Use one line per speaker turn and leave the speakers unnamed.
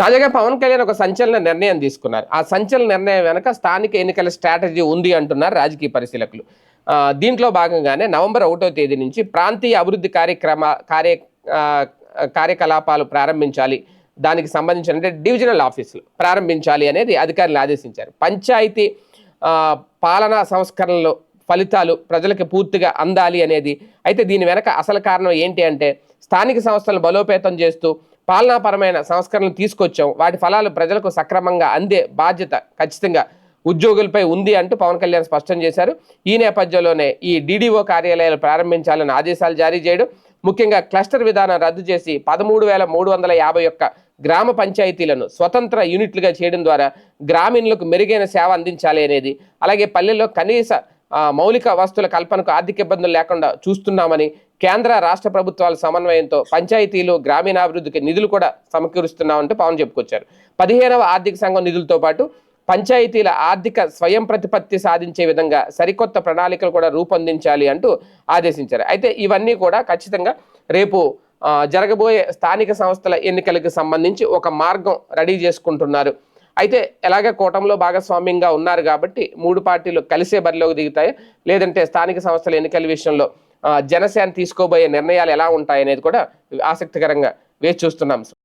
తాజాగా పవన్ కళ్యాణ్ ఒక సంచలన నిర్ణయం తీసుకున్నారు. ఆ సంచలన నిర్ణయం వెనక స్థానిక ఎన్నికల స్ట్రాటజీ ఉంది అంటున్నారు రాజకీయ పరిశీలకులు. దీంట్లో భాగంగానే నవంబర్ ఒకటో తేదీ నుంచి ప్రాంతీయ అభివృద్ధి కార్యక్రమ కార్య కార్యకలాపాలు ప్రారంభించాలి. దానికి సంబంధించిన అంటే డివిజనల్ ఆఫీసులు ప్రారంభించాలి అనేది అధికారులు ఆదేశించారు. పంచాయతీ పాలనా సంస్కరణలు ఫలితాలు ప్రజలకు పూర్తిగా అందాలి అనేది. అయితే దీని వెనక అసలు కారణం ఏంటి అంటే స్థానిక సంస్థలను బలోపేతం చేస్తూ పాలనాపరమైన సంస్కరణలు తీసుకొచ్చాం. వాటి ఫలాలు ప్రజలకు సక్రమంగా అందే బాధ్యత ఖచ్చితంగా ఉద్యోగులపై ఉంది అంటూ పవన్ కళ్యాణ్ స్పష్టం చేశారు. ఈ నేపథ్యంలోనే ఈ డీడీఓ కార్యాలయాలు ప్రారంభించాలని ఆదేశాలు జారీ చేయడం ముఖ్యంగా క్లస్టర్ విధానం రద్దు చేసి పదమూడు వేల మూడు వందల యాభై ఒక్క గ్రామ పంచాయతీలను స్వతంత్ర యూనిట్లుగా చేయడం ద్వారా గ్రామీణులకు మెరుగైన సేవ అందించాలి అనేది అలాగే పల్లెల్లో కనీస మౌలిక వస్తువుల కల్పనకు ఆర్థిక ఇబ్బందులు లేకుండా చూస్తున్నామని కేంద్ర రాష్ట్ర ప్రభుత్వాల సమన్వయంతో పంచాయతీలు గ్రామీణాభివృద్ధికి నిధులు కూడా సమకూరుస్తున్నామంటూ పవన్ చెప్పుకొచ్చారు. పదిహేనవ ఆర్థిక సంఘం నిధులతో పాటు పంచాయతీల ఆర్థిక స్వయం ప్రతిపత్తి సాధించే విధంగా సరికొత్త ప్రణాళికలు కూడా రూపొందించాలి అంటూ ఆదేశించారు. అయితే ఇవన్నీ కూడా ఖచ్చితంగా రేపు జరగబోయే స్థానిక సంస్థల ఎన్నికలకు సంబంధించి ఒక మార్గం రెడీ చేసుకుంటున్నారు. అయితే ఎలాగ కూటమిలో భాగస్వామ్యంగా ఉన్నారు కాబట్టి మూడు పార్టీలు కలిసే బరిలోకి దిగుతాయి. లేదంటే స్థానిక సంస్థల ఎన్నికల విషయంలో జనసేన తీసుకోబోయే నిర్ణయాలు ఎలా ఉంటాయనేది కూడా ఆసక్తికరంగా వేచి చూస్తున్నాం.